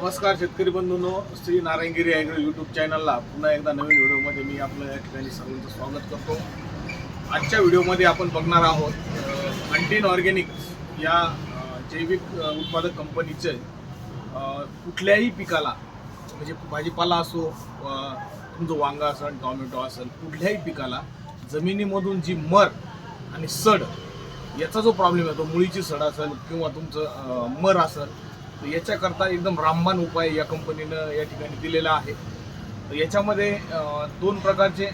नमस्कार शेतकरी बंधूंनो श्री नारायणगिरी ॲग्रो यूट्यूब चॅनलला पुन्हा एकदा नवीन व्हिडिओमध्ये मी आपलं या ठिकाणी सर्वांचं स्वागत करतो. आजच्या व्हिडिओमध्ये आपण बघणार आहोत अंटीन ऑर्गॅनिक या जैविक उत्पादक कंपनीचे कुठल्याही पिकाला म्हणजे भाजीपाला असो तुमचं वांगा असेल टॉमॅटो असेल कुठल्याही पिकाला जमिनीमधून जी मर आणि सड याचा जो प्रॉब्लेम येतो मुळीची सड असेल किंवा तुमचं मर असेल तर याच्याकरता एकदम रामबाण उपाय या कंपनीनं या ठिकाणी दिलेला आहे. तर याच्यामध्ये दोन प्रकारचे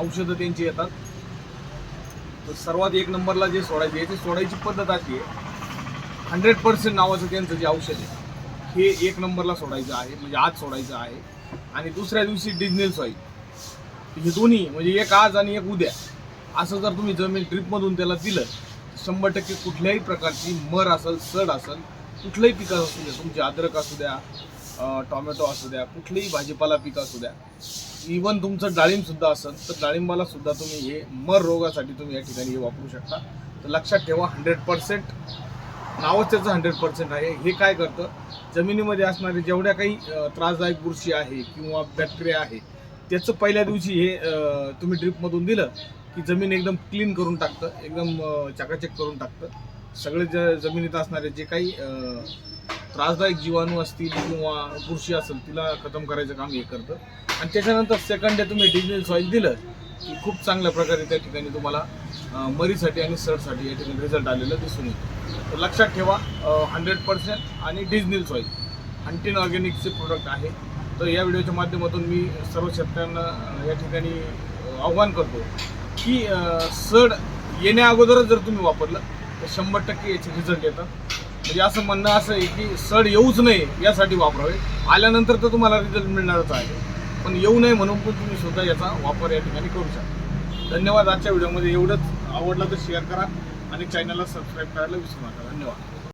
औषधं त्यांची येतात. तर सर्वात एक नंबरला जे सोडायचे याची सोडायची पद्धत अशी आहे हंड्रेड पर्सेंट नावाचं त्यांचं जे औषध आहे हे एक नंबरला सोडायचं आहे म्हणजे आज सोडायचं आहे. आणि दुसऱ्या दिवशी डिझनेल सॉईल हे दोन्ही म्हणजे एक आज आणि एक उद्या. असं जर तुम्ही जमीन ड्रिपमधून त्याला दिलं शंभर टक्के कुठल्याही प्रकारची मर असेल सड असेल कुठलंही पिकं असू द्या तुमचे अद्रक असू द्या टॉमॅटो टोमॅटो असू द्या कुठलंही भाजीपाला पिकं असू द्या इवन तुमचं डाळिंबसुद्धा असेल तर डाळिंबाला सुद्धा तुम्ही हे मर रोगासाठी तुम्ही या ठिकाणी हे वापरू शकता. तर लक्षात ठेवा हंड्रेड पर्सेंट नावच त्याचं हंड्रेड पर्सेंट आहे. हे काय करतं? जमिनीमध्ये असणारे जेवढ्या काही त्रासदायक बुरशी आहे किंवा बॅक्टेरिया आहे त्याचं पहिल्या दिवशी हे तुम्ही ड्रिपमधून दिलं की जमीन एकदम क्लीन करून टाकतं एकदम चकाचक करून टाकतं. सगळे ज जमिनीत असणारे जे काही त्रासदायक जीवाणू असतील किंवा बुरशी असेल तिला खतम करायचं काम हे करतं. आणि त्याच्यानंतर सेकंड डे तुम्ही डिजिटल सॉईल दिलं की खूप चांगल्या प्रकारे त्या ठिकाणी तुम्हाला मरीसाठी आणि सडसाठी या ठिकाणी रिझल्ट आलेलं दिसून येईल तर लक्षात ठेवा हंड्रेड पर्सेंट आणि डिजनील सॉईल हंटीन ऑर्गॅनिकचे प्रोडक्ट आहे. तर या व्हिडिओच्या माध्यमातून मी सर्व शेतकऱ्यांना या ठिकाणी आव्हान करतो की सड येण्या अगोदरच जर तुम्ही वापरलं शंभर टक्के याचे रिझल्ट येतात. म्हणजे असं म्हणणं असं आहे की सड येऊच नये यासाठी वापरावे. आल्यानंतर तर तुम्हाला रिझल्ट मिळणारच आहे. पण येऊ नये म्हणून पण तुम्ही स्वतः याचा वापर या ठिकाणी करू शकता. धन्यवाद आजच्या व्हिडिओमध्ये. एवढंच आवडलं तर शेअर करा आणि चॅनलला सबस्क्राईब करायला विसरू नका. धन्यवाद.